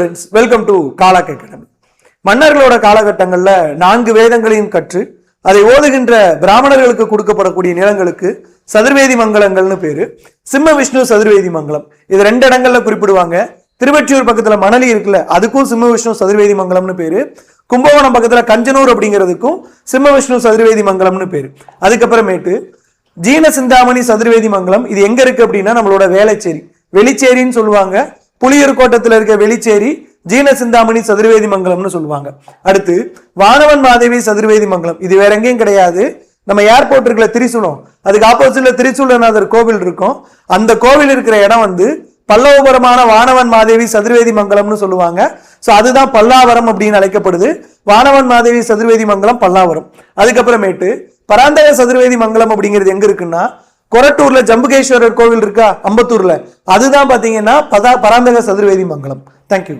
Friends welcome to Kalak Academy மன்னர்களோட காலகட்டங்களில் நான்கு வேதங்களையும் கற்று அதை ஓதுகின்ற பிராமணர்களுக்கு கொடுக்கப்படக்கூடிய நிலங்களுக்கு சதுர்வேதி மங்கலங்கள்னு பேரு. சிம்ம விஷ்ணு சதுர்வேதி மங்கலம். இது ரெண்டு இடங்கள்ல குறிப்பிடுவாங்க. திருவெற்றியூர் பக்கத்துல மணலி இருக்குல்ல அதுக்கும் சிம்ம விஷ்ணு சதுர்வேதி மங்கலம்னு பேரு. கும்பகோணம் பக்கத்துல கஞ்சனூர் அப்படிங்கிறதுக்கும் சிம்ம விஷ்ணு சதுர்வேதி மங்கலம்னு பேரு. அதுக்கப்புறமேட்டு ஜீன சிந்தாமணி சதுர்வேதி மங்கலம். இது எங்க இருக்கு அப்படின்னா நம்மளோட வேலைச்சேரி வெளிச்சேரின்னு சொல்லுவாங்க. புளியூர் கோட்டத்தில் இருக்க வெளிச்சேரி ஜீன சிந்தாமணி சதுர்வேதி மங்கலம்னு சொல்லுவாங்க. அடுத்து வானவன் மாதேவி சதுர்வேதி மங்கலம். இது வேற எங்கேயும் கிடையாது. நம்ம ஏர்போர்ட் இருக்கல திரிசூலம். அதுக்கு ஆப்போசிட்ல திரிசூலநாதர் கோவில் இருக்கும். அந்த கோவில் இருக்கிற இடம் வந்து பல்லவபுரமான வானவன் மாதேவி சதுர்வேதி மங்கலம்னு சொல்லுவாங்க. ஸோ அதுதான் பல்லாவரம் அப்படின்னு அழைக்கப்படுது. வானவன் மாதேவி சதுர்வேதி மங்கலம் பல்லாவரம். அதுக்கப்புறமேட்டு பராந்தக சதுர்வேதி மங்கலம் அப்படிங்கிறது எங்க இருக்குன்னா கொரட்டூர்ல ஜம்புகேஸ்வரர் கோவில் இருக்கா? அம்பத்தூர்ல. அதுதான் பாத்தீங்கன்னா பதா பராந்தக சதுர்வேதி மங்கலம். தேங்க்யூ